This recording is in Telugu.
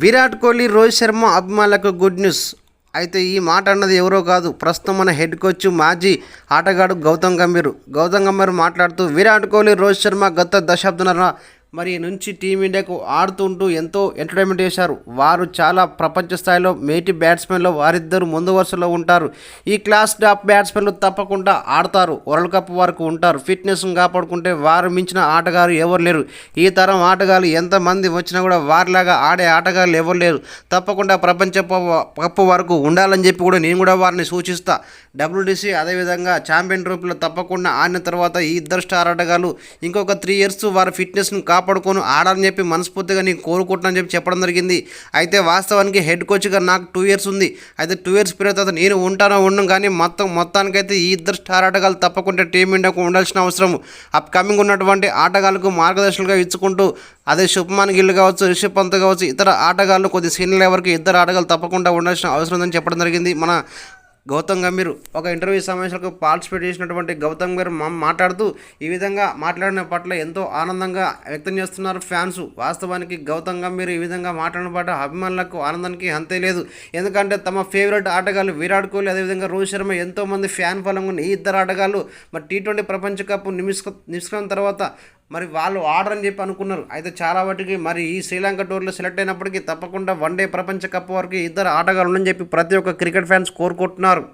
విరాట్ కోహ్లీ రోహిత్ శర్మ అభిమానులకు గుడ్ న్యూస్. అయితే ఈ మాట అన్నది ఎవరో కాదు. ప్రస్తుతం మన హెడ్ కోచ్ మాజీ ఆటగాడు గౌతమ్ గంభీర్. గౌతమ్ గంభీర్ మాట్లాడుతూ విరాట్ కోహ్లీ రోహిత్ శర్మ గత దశాబ్దన్నర మరి నుంచి టీమిండియాకు ఆడుతుంటూ ఎంతో ఎంటర్టైన్మెంట్ చేశారు. వారు చాలా ప్రపంచ స్థాయిలో మేటి బ్యాట్స్మెన్లో వారిద్దరు ముందు వరుసలో ఉంటారు. ఈ క్లాస్ టాప్ బ్యాట్స్మెన్లు తప్పకుండా ఆడతారు. వరల్డ్ కప్ వరకు ఉంటారు. ఫిట్నెస్ను కాపాడుకుంటే వారు మించిన ఆటగారు ఎవరు లేరు. ఈ తరం ఆటగాళ్ళు ఎంతమంది వచ్చినా కూడా వారిలాగా ఆడే ఆటగాళ్ళు ఎవరు లేరు. తప్పకుండా ప్రపంచ కప్పు వరకు ఉండాలని చెప్పి కూడా నేను కూడా వారిని సూచిస్తా. డబ్ల్యూడిసి అదేవిధంగా ఛాంపియన్ ట్రోఫీలో తప్పకుండా ఆడిన తర్వాత ఈ ఇద్దరు స్టార్ ఆటగాళ్ళు ఇంకొక త్రీ ఇయర్స్ వారి ఫిట్నెస్ను కాపాడుకొని ఆడాలని చెప్పి మనస్ఫూర్తిగా నేను కోరుకుంటున్నాను చెప్పి చెప్పడం జరిగింది. అయితే వాస్తవానికి హెడ్ కోచ్గా నాకు టూ ఇయర్స్ ఉంది. అయితే టూ ఇయర్స్ పీరియడ్ తర్వాత నేను ఉంటానో ఉండను కానీ మొత్తం మొత్తానికైతే ఈ ఇద్దరు స్టార్ ఆటగాళ్ళు తప్పకుండా టీమిండియాకు ఉండాల్సిన అవసరం అప్కమింగ్ ఉన్నటువంటి ఆటగాళ్ళకు మార్గదర్శకులుగా ఇచ్చుకుంటూ అదే శుభమాన్ గిల్ కావచ్చు రిషబ్ పంత్ కావచ్చు ఇతర ఆటగాళ్ళు కొద్ది సీనియర్ లెవెల్కి ఇద్దరు ఆటగాళ్ళు తప్పకుండా ఉండాల్సిన అవసరం ఉందని చెప్పడం జరిగింది. మన గౌతమ్ గంభీర్ ఒక ఇంటర్వ్యూ సమావేశాలకు పార్టిసిపేట్ చేసినటువంటి గౌతమ్ గంభీర్ మాట్లాడుతూ ఈ విధంగా మాట్లాడిన పట్ల ఎంతో ఆనందంగా వ్యక్తం చేస్తున్నారు ఫ్యాన్స్. వాస్తవానికి గౌతమ్ గంభీర్ ఈ విధంగా మాట్లాడిన పట్ల అభిమానులకు ఆనందానికి అంతే లేదు. ఎందుకంటే తమ ఫేవరెట్ ఆటగాళ్ళు విరాట్ కోహ్లీ అదేవిధంగా రోహిత్ శర్మ ఎంతోమంది ఫ్యాన్ ఫలంగా ఈ ఇద్దరు ఆటగాళ్ళు. మరి టీ ట్వంటీ ప్రపంచ కప్ నిమిష నిమిషం తర్వాత మరి వాళ్ళు ఆడరని చెప్పి అనుకున్నారు. అయితే చాలా వాటికి మరి ఈ శ్రీలంక టూర్లో సెలెక్ట్ అయినప్పటికీ తప్పకుండా వన్ డే ప్రపంచ కప్ వరకు ఇద్దరు ఆటగాళ్ళు ఉండని చెప్పి ప్రతి ఒక్క క్రికెట్ ఫ్యాన్స్ కోరుకుంటున్నారు.